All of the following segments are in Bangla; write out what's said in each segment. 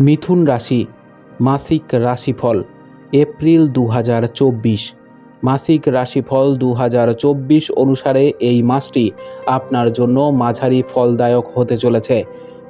মিথুন রাশি, মাসিক রাশিফল, এপ্রিল দু হাজার চব্বিশ। মাসিক রাশিফল দু হাজার চব্বিশ অনুসারে এই মাসটি আপনার জন্য মাঝারি ফলদায়ক হতে চলেছে।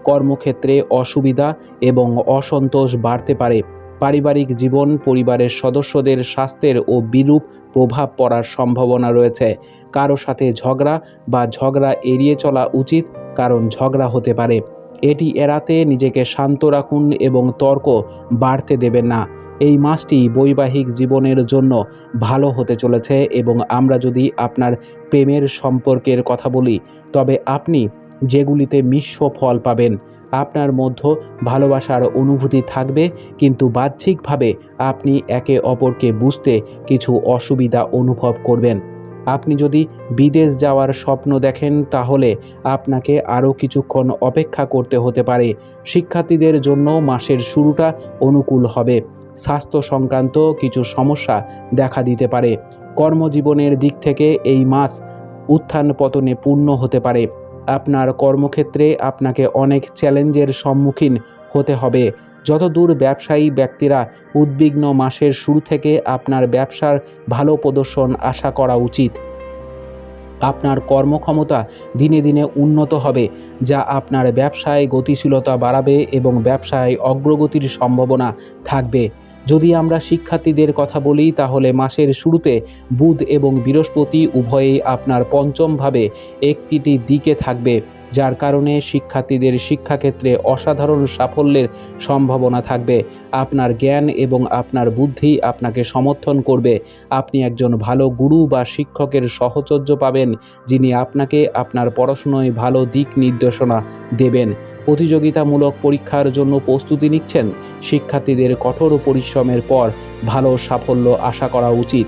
কর্মক্ষেত্রে অসুবিধা এবং অসন্তোষ বাড়তে পারে। পারিবারিক জীবন, পরিবারের সদস্যদের স্বাস্থ্যের ও বিরূপ প্রভাব পড়ার সম্ভাবনা রয়েছে। কারও সাথে ঝগড়া বা ঝগড়া এড়িয়ে চলা উচিত, কারণ ঝগড়া হতে পারে। এটি এড়াতে নিজেকে শান্ত রাখুন এবং তর্ক বাড়তে দেবেন না। এই মাসটি বৈবাহিক জীবনের জন্য ভালো হতে চলেছে এবং আমরা যদি আপনার প্রেমের সম্পর্কের কথা বলি, তবে আপনি যেগুলিতে মিশ্র ফল পাবেন। আপনার মধ্য ভালোবাসার অনুভূতি থাকবে, কিন্তু বাহ্যিকভাবে আপনি একে অপরকে বুঝতে কিছু অসুবিধা অনুভব করবেন। আপনি যদি বিদেশ যাওয়ার স্বপ্ন দেখেন, তাহলে আপনাকে আরও কিছুক্ষণ অপেক্ষা করতে হতে পারে। শিক্ষার্থীদের জন্য মাসের শুরুটা অনুকূল হবে। স্বাস্থ্য সংক্রান্ত কিছু সমস্যা দেখা দিতে পারে। কর্মজীবনের দিক থেকে এই মাস উত্থান পতনে পূর্ণ হতে পারে। আপনার কর্মক্ষেত্রে আপনাকে অনেক চ্যালেঞ্জের সম্মুখীন হতে হবে। যতদূর ব্যবসায়ী ব্যক্তিরা উদ্বিগ্ন মাসের শুরু থেকে আপনার ব্যবসার ভালো প্রদর্শন আশা করা উচিত। আপনার কর্মক্ষমতা দিনে দিনে উন্নত হবে, যা আপনার ব্যবসায় গতিশীলতা বাড়াবে এবং ব্যবসায় অগ্রগতির সম্ভাবনা থাকবে। যদি আমরা শিক্ষার্থীদের কথা বলি, তাহলে মাসের শুরুতে বুধ এবং বৃহস্পতি উভয়েই আপনার পঞ্চমভাবে একটি দিকে থাকবে। যার কারণে শিক্ষার্থীদের শিক্ষাক্ষেত্রে অসাধারণ সাফল্যের সম্ভাবনা থাকবে। আপনার জ্ঞান এবং আপনার বুদ্ধি আপনাকে সমর্থন করবে। আপনি একজন ভালো গুরু বা শিক্ষকের সহচর্য পাবেন, যিনি আপনাকে আপনার পড়াশুনোয় ভালো দিক নির্দেশনা দেবেন। প্রতিযোগিতামূলক পরীক্ষার জন্য প্রস্তুতি নিচ্ছেন। শিক্ষার্থীদের কঠোর পরিশ্রমের পর ভালো সাফল্য আশা করা উচিত।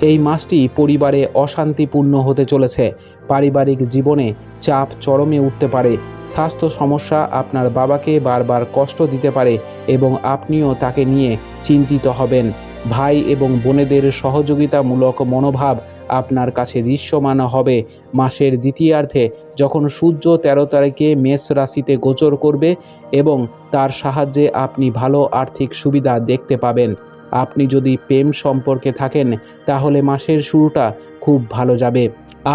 এই মাসটি পরিবারে অশান্তিপূর্ণ হতে চলেছে। পারিবারিক জীবনে চাপ চরমে উঠতে পারে। স্বাস্থ্য সমস্যা আপনার বাবাকে বারবার কষ্ট দিতে পারে এবং আপনিও তাকে নিয়ে চিন্তিত হবেন। ভাই এবং বোনেদের সহযোগিতামূলক মনোভাব আপনার কাছে দৃশ্যমান হবে। মাসের দ্বিতীয়ার্ধে যখন সূর্য তেরো তারিখে মেষ রাশিতে গোচর করবে এবং তার সাহায্যে আপনি ভালো আর্থিক সুবিধা দেখতে পাবেন। আপনি যদি প্রেম সম্পর্কে থাকেন, তাহলে মাসের শুরুটা খুব ভালো যাবে।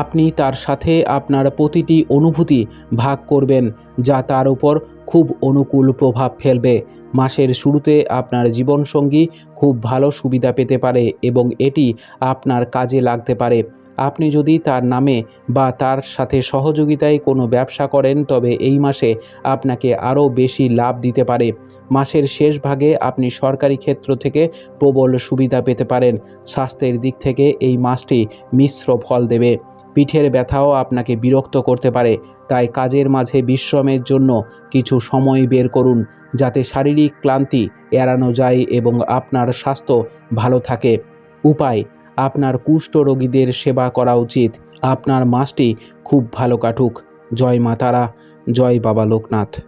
আপনি তার সাথে আপনার প্রতিটি অনুভূতি ভাগ করবেন, যা তার উপর খুব অনুকূল প্রভাব ফেলবে। মাসের শুরুতে আপনার জীবনসঙ্গী খুব ভালো সুবিধা পেতে পারে এবং এটি আপনার কাজে লাগতে পারে। আপনি যদি তার নামে বা তার সাথে সহযোগিতায় কোনো ব্যবসা করেন, তবে এই মাসে আপনাকে আরও বেশি লাভ দিতে পারে। মাসের শেষ ভাগে আপনি সরকারি ক্ষেত্র থেকে প্রবল সুবিধা পেতে পারেন। স্বাস্থ্যের দিক থেকে এই মাসটি মিশ্র ফল দেবে। পিঠের ব্যথাও আপনাকে বিরক্ত করতে পারে, তাই কাজের মাঝে বিশ্রামের জন্য কিছু সময় বের করুন, যাতে শারীরিক ক্লান্তি এড়ানো যায় এবং আপনার স্বাস্থ্য ভালো থাকে। উপায়, আপনার কুষ্ঠ রোগীদের সেবা করা উচিত। আপনার মাসটি খুব ভালো কাটুক। জয় মাতারা জয় বাবা লোকনাথ।